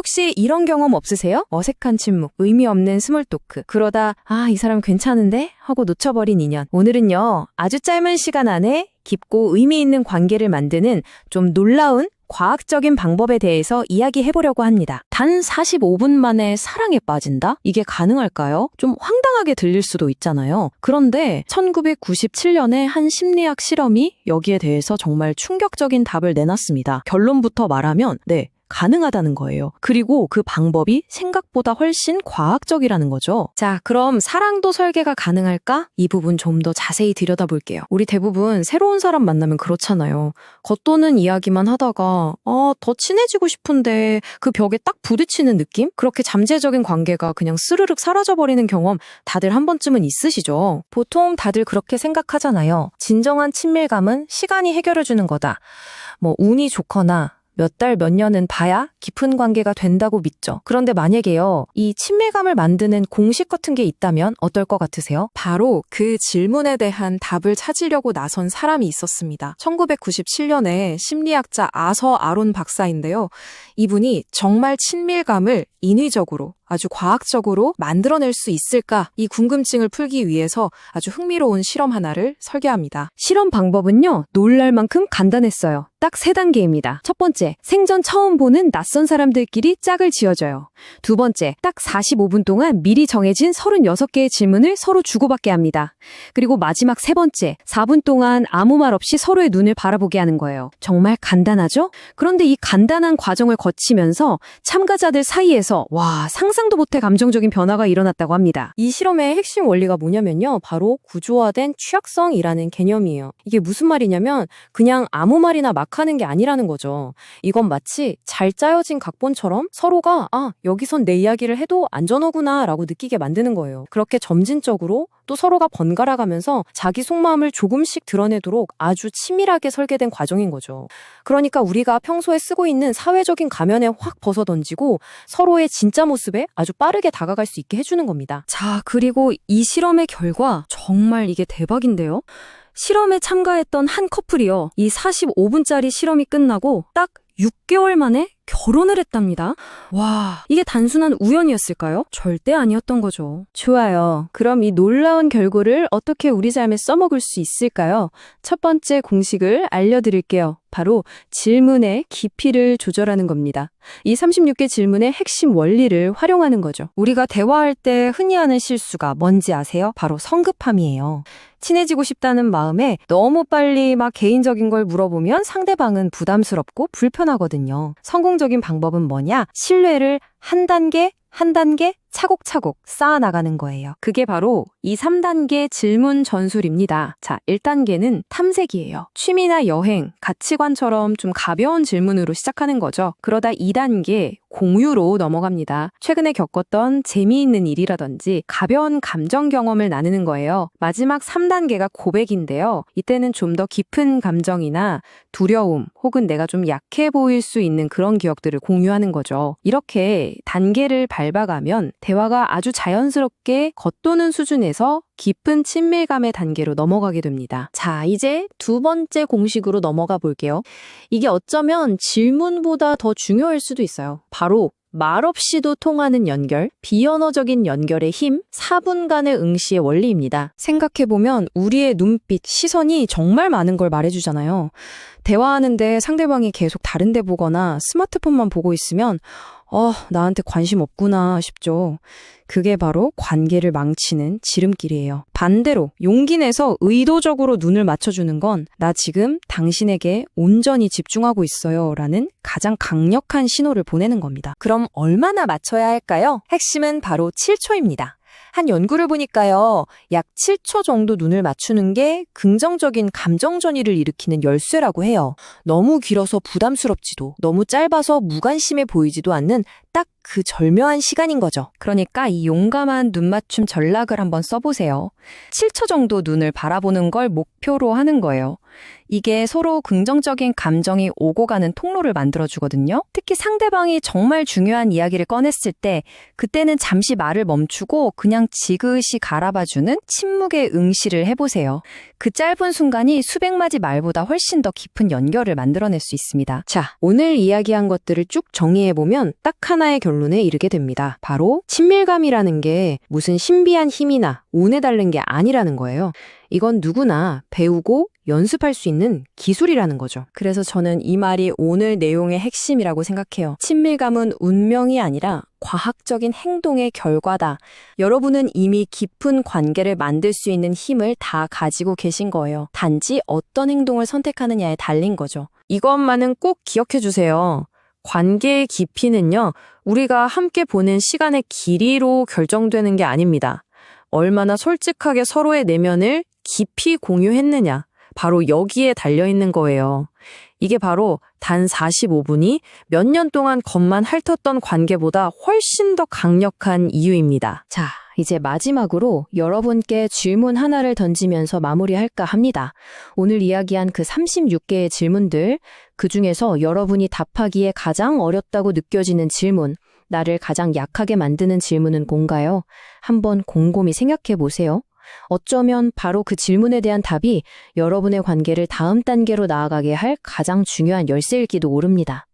혹시 이런 경험 없으세요? 어색한 침묵, 의미 없는 스몰 토크. 그러다 아, 이 사람 괜찮은데? 하고 놓쳐버린 인연. 오늘은요. 아주 짧은 시간 안에 깊고 의미 있는 관계를 만드는 좀 놀라운 과학적인 방법에 대해서 이야기해 보려고 합니다. 단 45분 만에 사랑에 빠진다? 이게 가능할까요? 좀 황당하게 들릴 수도 있잖아요. 그런데 1997년에 한 심리학 실험이 여기에 대해서 정말 충격적인 답을 내놨습니다. 결론부터 말하면, 네. 가능하다는 거예요. 그리고 그 방법이 생각보다 훨씬 과학적이라는 거죠. 자, 그럼 사랑도 설계가 가능할까? 이 부분 좀 더 자세히 들여다볼게요. 우리 대부분 새로운 사람 만나면 그렇잖아요. 겉도는 이야기만 하다가 아, 더 친해지고 싶은데 그 벽에 딱 부딪히는 느낌? 그렇게 잠재적인 관계가 그냥 스르륵 사라져버리는 경험 다들 한 번쯤은 있으시죠? 보통 다들 그렇게 생각하잖아요. 진정한 친밀감은 시간이 해결해주는 거다. 뭐 운이 좋거나 몇 달, 몇 년은 봐야 깊은 관계가 된다고 믿죠. 그런데 만약에요, 이 친밀감을 만드는 공식 같은 게 있다면 어떨 것 같으세요? 바로 그 질문에 대한 답을 찾으려고 나선 사람이 있었습니다. 1997년에 심리학자 아서 아론 박사인데요. 이분이 정말 친밀감을 인위적으로 아주 과학적으로 만들어낼 수 있을까 이 궁금증을 풀기 위해서 아주 흥미로운 실험 하나를 설계합니다. 실험 방법은요, 놀랄 만큼 간단했어요. 딱 세 단계입니다. 첫 번째, 생전 처음 보는 낯선 사람들끼리 짝을 지어줘요. 두 번째, 딱 45분 동안 미리 정해진 36개의 질문을 서로 주고받게 합니다. 그리고 마지막 세 번째, 4분 동안 아무 말 없이 서로의 눈을 바라보게 하는 거예요. 정말 간단하죠? 그런데 이 간단한 과정을 거치면서 참가자들 사이에서 와, 상상 도 못해 감정적인 변화가 일어났다고 합니다. 이 실험의 핵심 원리가 뭐냐면요. 바로 구조화된 취약성이라는 개념이에요. 이게 무슨 말이냐면 그냥 아무 말이나 막 하는 게 아니라는 거죠. 이건 마치 잘 짜여진 각본처럼 서로가 아, 여기선 내 이야기를 해도 안전하구나 라고 느끼게 만드는 거예요. 그렇게 점진적으로 또 서로가 번갈아 가면서 자기 속마음을 조금씩 드러내도록 아주 치밀하게 설계된 과정인 거죠. 그러니까 우리가 평소에 쓰고 있는 사회적인 가면에 확 벗어 던지고 서로의 진짜 모습에 아주 빠르게 다가갈 수 있게 해주는 겁니다. 자, 그리고 이 실험의 결과 정말 이게 대박인데요. 실험에 참가했던 한 커플이요. 이 45분짜리 실험이 끝나고 딱 6개월 만에 결혼을 했답니다. 와, 이게 단순한 우연이었을까요? 절대 아니었던 거죠. 좋아요. 그럼 이 놀라운 결과를 어떻게 우리 삶에 써먹을 수 있을까요? 첫 번째 공식을 알려드릴게요. 바로 질문의 깊이를 조절하는 겁니다. 이 36개 질문의 핵심 원리를 활용하는 거죠. 우리가 대화할 때 흔히 하는 실수가 뭔지 아세요? 바로 성급함이에요. 친해지고 싶다는 마음에 너무 빨리 막 개인적인 걸 물어보면 상대방은 부담스럽고 불편하거든요. 성공 적인 방법은 뭐냐? 신뢰를 한 단계 한 단계 차곡차곡 쌓아나가는 거예요. 그게 바로 이 3단계 질문 전술입니다. 자, 1단계는 탐색이에요. 취미나 여행, 가치관처럼 좀 가벼운 질문으로 시작하는 거죠. 그러다 2단계 공유로 넘어갑니다. 최근에 겪었던 재미있는 일이라든지 가벼운 감정 경험을 나누는 거예요. 마지막 3단계가 고백인데요. 이때는 좀 더 깊은 감정이나 두려움 혹은 내가 좀 약해 보일 수 있는 그런 기억들을 공유하는 거죠. 이렇게 단계를 밟아가면 대화가 아주 자연스럽게 겉도는 수준에서 깊은 친밀감의 단계로 넘어가게 됩니다. 자, 이제 두 번째 공식으로 넘어가 볼게요. 이게 어쩌면 질문보다 더 중요할 수도 있어요. 바로 말 없이도 통하는 연결, 비언어적인 연결의 힘, 4분간의 응시의 원리입니다. 생각해보면 우리의 눈빛, 시선이 정말 많은 걸 말해주잖아요. 대화하는데 상대방이 계속 다른 데 보거나 스마트폰만 보고 있으면 어, 나한테 관심 없구나 싶죠. 그게 바로 관계를 망치는 지름길이에요. 반대로 용기 내서 의도적으로 눈을 맞춰주는 건 나 지금 당신에게 온전히 집중하고 있어요 라는 가장 강력한 신호를 보내는 겁니다. 그럼 얼마나 맞춰야 할까요? 핵심은 바로 7초입니다. 한 연구를 보니까요, 약 7초 정도 눈을 맞추는 게 긍정적인 감정 전이를 일으키는 열쇠라고 해요. 너무 길어서 부담스럽지도, 너무 짧아서 무관심해 보이지도 않는 딱 그 절묘한 시간인 거죠. 그러니까 이 용감한 눈 맞춤 전략을 한번 써보세요. 7초 정도 눈을 바라보는 걸 목표로 하는 거예요. 이게 서로 긍정적인 감정이 오고 가는 통로를 만들어주거든요. 특히 상대방이 정말 중요한 이야기를 꺼냈을 때, 그때는 잠시 말을 멈추고 그냥 지그시 갈아봐주는 침묵의 응시를 해보세요. 그 짧은 순간이 수백 마디 말보다 훨씬 더 깊은 연결을 만들어낼 수 있습니다. 자, 오늘 이야기한 것들을 쭉 정리해보면 딱 하나의 결론에 이르게 됩니다. 바로 친밀감이라는 게 무슨 신비한 힘이나 운에 달린 게 아니라는 거예요. 이건 누구나 배우고 연습할 수 있는 기술이라는 거죠. 그래서 저는 이 말이 오늘 내용의 핵심이라고 생각해요. 친밀감은 운명이 아니라 과학적인 행동의 결과다. 여러분은 이미 깊은 관계를 만들 수 있는 힘을 다 가지고 계신 거예요. 단지 어떤 행동을 선택하느냐에 달린 거죠. 이것만은 꼭 기억해 주세요. 관계의 깊이는요, 우리가 함께 보낸 시간의 길이로 결정되는 게 아닙니다. 얼마나 솔직하게 서로의 내면을 깊이 공유했느냐. 바로 여기에 달려 있는 거예요. 이게 바로 단 45분이 몇 년 동안 겉만 핥았던 관계보다 훨씬 더 강력한 이유입니다. 자, 이제 마지막으로 여러분께 질문 하나를 던지면서 마무리할까 합니다. 오늘 이야기한 그 36개의 질문들, 그 중에서 여러분이 답하기에 가장 어렵다고 느껴지는 질문, 나를 가장 약하게 만드는 질문은 뭔가요? 한번 곰곰이 생각해 보세요. 어쩌면 바로 그 질문에 대한 답이 여러분의 관계를 다음 단계로 나아가게 할 가장 중요한 열쇠일지도 모릅니다.